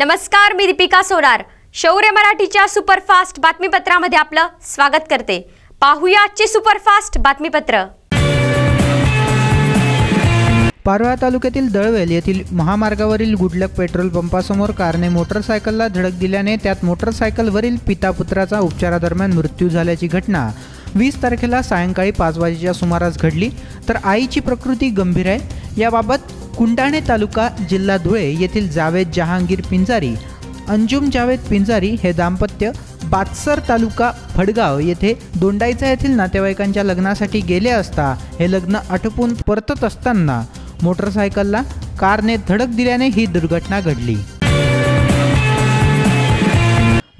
नमस्कार मी दीपिका सोनार. शौर्य मराठीच्या सुपरफास्ट बातमीपत्रामध्ये आपलं स्वागत करते. पाहूया आजचे सुपरफास्ट बातमीपत्र. पारोळा तालुक्यातील दळवेल येथील महामार्गावरील गुडलक पेट्रोल पंपासमोर कारने मोटरसायकलला धडक दिल्याने त्यात मोटरसायकलवरील पिता पुत्राचा उपचारादरम्यान मृत्यू झाल्याची घटना वीस तारखेला सायंकाळी पाच वाजेच्या सुमारास घडली तर आईची प्रकृती गंभीर आहे. याबाबत कुंडाणे तालुका जिल्हा धुळे येथील जावेद जहांगीर पिंजारी अंजुम जावेद पिंजारी हे दाम्पत्य बातसर तालुका फडगाव येथे दोंडाईचा येथील नातेवाईकांच्या लग्नासाठी गेले असता हे लग्न आटोपून परतत असताना मोटरसायकलला कारने धडक दिल्याने ही दुर्घटना घडली.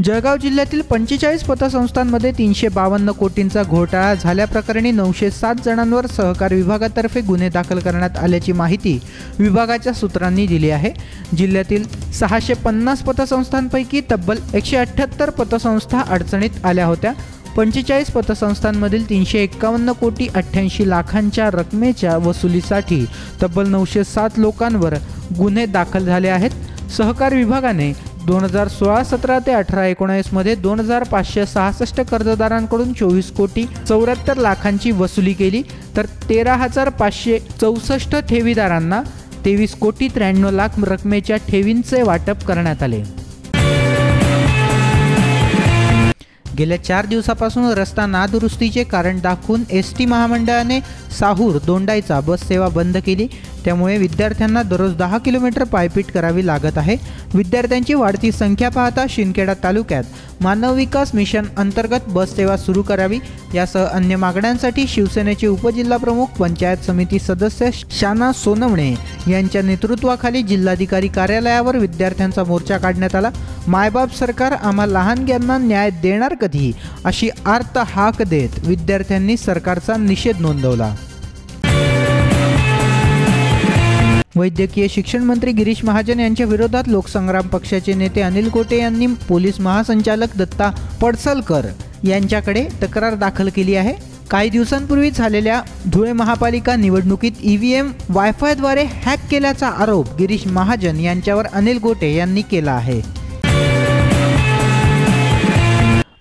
जळगाव जिल्ह्यातील पंचेचाळीस पतसंस्थांमध्ये तीनशे बावन्न कोटींचा घोटाळा झाल्याप्रकरणी नऊशे सात जणांवर सहकार विभागातर्फे गुन्हे दाखल करण्यात आल्याची माहिती विभागाच्या सूत्रांनी दिली आहे. जिल्ह्यातील सहाशे पन्नास पतसंस्थांपैकी तब्बल एकशे अठ्ठ्याहत्तर पतसंस्था अडचणीत आल्या होत्या. पंचेचाळीस पतसंस्थांमधील तीनशे एक्कावन्न कोटी अठ्ठ्याऐंशी लाखांच्या रकमेच्या वसुलीसाठी तब्बल नऊशे सात लोकांवर गुन्हे दाखल झाले आहेत. सहकार विभागाने दोन हजार सोळा सतरा ते अठरा एकोणावीसमध्ये दोन हजार पाचशे सहासष्ट कर्जदारांकडून चोवीस कोटी चौऱ्याहत्तर लाखांची वसुली केली. तर तेरा हजार पाचशे चौसष्ट ठेवीदारांना तेवीस कोटी त्र्याण्णव लाख रकमेच्या ठेवींचे वाटप करण्यात आले. गेल्या चार दिवसापासून रस्ता नादुरुस्तीचे कारण दाखवून एस टी महामंडळाने साहूर दोंडाईचा बस सेवा बंद केली. त्यामुळे विद्यार्थ्यांना दररोज दहा किलोमीटर पायपीट करावी लागत आहे. विद्यार्थ्यांची वाढती संख्या पाहता शिंदखेडा तालुक्यात मानव विकास मिशन अंतर्गत बस सेवा सुरू करावी. यासह अन्य मागण्यांसाठी शिवसेनेचे उपजिल्हाप्रमुख पंचायत समिती सदस्य शाना सोनवणे यांच्या नेतृत्वाखाली जिल्हाधिकारी कार्यालयावर विद्यार्थ्यांचा मोर्चा काढण्यात आला. मायबाप सरकार आम्हा लहानग्यांना न्याय देणार कधी? अशी आर्त हाक देत विद्यार्थ्यांनी सरकारचा निषेध नोंदवला. वैद्यकीय शिक्षण मंत्री गिरीश महाजन यांच्या विरोधात लोकसंग्राम पक्षाचे नेते अनिल गोटे यांनी पोलीस महासंचालक दत्ता पडसलकर यांच्याकडे तक्रार दाखल केली आहे. काही दिवसांपूर्वी झालेल्या धुळे महापालिका निवडणुकीत ईव्हीएम वायफायद्वारे हॅक केल्याचा आरोप गिरीश महाजन यांच्यावर अनिल गोटे यांनी केला आहे.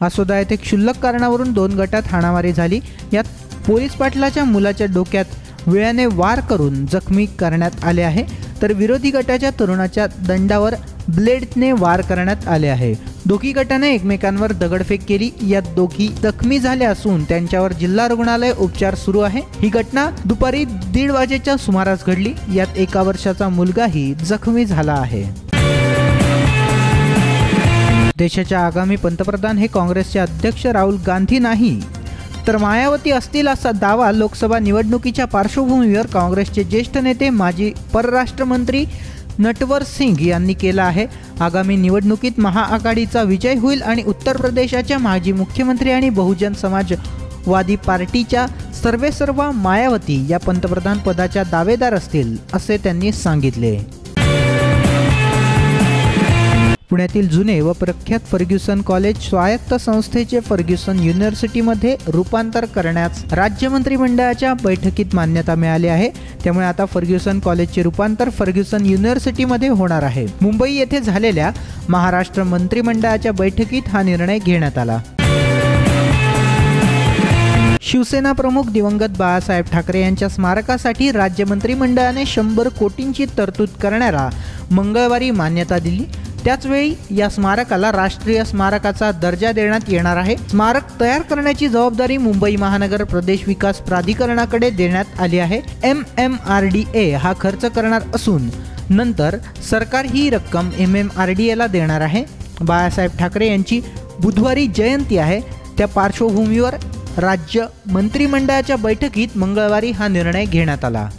आसोदा येथे क्षुल्लक कारणावरून दोन गटात हाणामारी झाली. यात पोलीस पाटलाच्या मुलाच्या डोक्यात वेळाने वार करून जखमी करण्यात आले आहे. तर विरोधी गटाच्या तरुणाच्या दंडावर ब्लेडने वार करण्यात आले आहे. दोघी गटाने एकमेकांवर दगडफेक केली. यात दोघी जखमी झाले असून त्यांच्यावर जिल्हा रुग्णालय उपचार सुरू आहे. ही घटना दुपारी दीड वाजेच्या सुमारास घडली. यात एका वर्षाचा मुलगाही जखमी झाला आहे. देशाच्या आगामी पंतप्रधान हे काँग्रेसचे अध्यक्ष राहुल गांधी नाही. तर मायावती असतील असा दावा लोकसभा निवडणुकीच्या पार्श्वभूमीवर काँग्रेसचे ज्येष्ठ नेते माजी परराष्ट्रमंत्री नटवर सिंग यांनी केला आहे. आगामी निवडणुकीत महाआघाडीचा विजय होईल आणि उत्तर प्रदेशाच्या माजी मुख्यमंत्री आणि बहुजन समाजवादी पार्टीच्या सर्वेसर्वा मायावती या पंतप्रधान पदाच्या दावेदार असतील असे त्यांनी सांगितले. पुण्यातील जुने व प्रख्यात फर्ग्युसन कॉलेज स्वायत्त संस्थेचे फर्ग्युसन युनिव्हर्सिटीमध्ये रूपांतर करण्यास राज्य मंत्रिमंडळाच्या बैठकीत मान्यता मिळाली आहे. त्यामुळे आता फर्ग्युसन कॉलेजचे रूपांतर फर्ग्युसन युनिव्हर्सिटीमध्ये होणार आहे. मुंबई येथे झालेल्या महाराष्ट्र मंत्रिमंडळाच्या बैठकीत हा निर्णय घेण्यात आला. शिवसेना प्रमुख दिवंगत बाळासाहेब ठाकरे यांच्या स्मारकासाठी राज्य मंत्रिमंडळाने शंभर कोटींची तरतूद करण्याला मंगळवारी मान्यता दिली. त्याचवेळी या स्मारकाला राष्ट्रीय स्मारकाचा दर्जा देण्यात येणार आहे. स्मारक तयार करण्याची जबाबदारी मुंबई महानगर प्रदेश विकास प्राधिकरणाकडे देण्यात आली आहे. M M R D A हा खर्च करणार असून नंतर सरकार ही रक्कम एम एम आर डी एला देणार आहे. बाळासाहेब ठाकरे यांची बुधवारी जयंती आहे. त्या पार्श्वभूमीवर राज्य मंत्रिमंडळाच्या बैठकीत मंगळवारी हा निर्णय घेण्यात आला.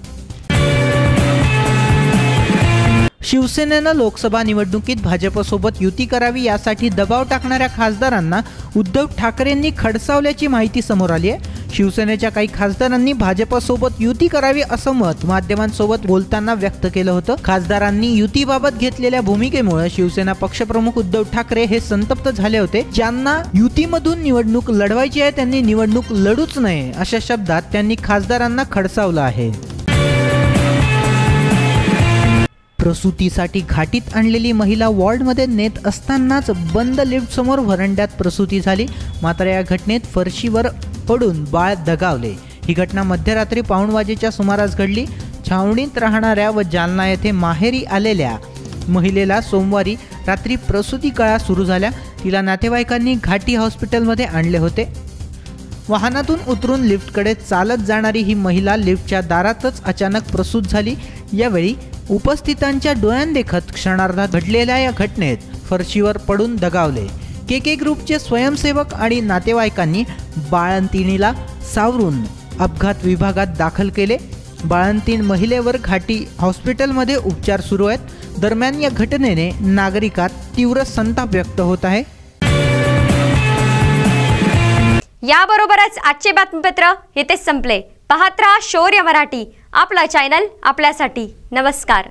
शिवसेनेनं लोकसभा निवडणुकीत भाजपसोबत युती करावी यासाठी दबाव टाकणाऱ्या खासदारांना उद्धव ठाकरेंनी खडसावल्याची माहिती समोर आली आहे. शिवसेनेच्या काही खासदारांनी भाजपसोबत युती करावी असं मत माध्यमांसोबत बोलताना व्यक्त केलं होतं. खासदारांनी युतीबाबत घेतलेल्या भूमिकेमुळे शिवसेना पक्षप्रमुख उद्धव ठाकरे हे संतप्त झाले होते. ज्यांना युतीमधून निवडणूक लढवायची आहे त्यांनी निवडणूक लढूच नये अशा शब्दात त्यांनी खासदारांना खडसावलं आहे. प्रसूतीसाठी घाटीत आणलेली महिला वॉर्डमध्ये नेत असतानाच बंद लिफ्टसमोर व्हरंड्यात प्रसूती झाली. मात्र या घटनेत फरशीवर पडून बाळ दगावले. ही घटना मध्यरात्री पाऊण वाजेच्या सुमारास घडली. छावणीत राहणाऱ्या व जालना येथे माहेरी आलेल्या महिलेला सोमवारी रात्री प्रसूती कळा सुरू झाल्या. तिला नातेवाईकांनी घाटी हॉस्पिटलमध्ये आणले होते. वाहनातून उतरून लिफ्टकडे चालत जाणारी ही महिला लिफ्टच्या दारातच अचानक प्रसूत झाली. यावेळी उपस्थितांच्या डोळ्यांदेखत क्षणार्धात घडलेल्या या घटनेत फरशीवर पडून दगावले. के के ग्रुपचे स्वयंसेवक आणि नातेवाईकांनी बाळंतिणीला सावरून अपघात विभागात दाखल केले. बाळंतीण महिलेवर घाटी हॉस्पिटलमध्ये उपचार सुरू आहेत. दरम्यान या घटनेने नागरिकात तीव्र संताप व्यक्त होत आहे. याबरोबरच आजचे बातमीपत्र येथे संपले. पाहत राहा शौर्य मराठी. आपला चॅनल आपल्यासाठी. नमस्कार.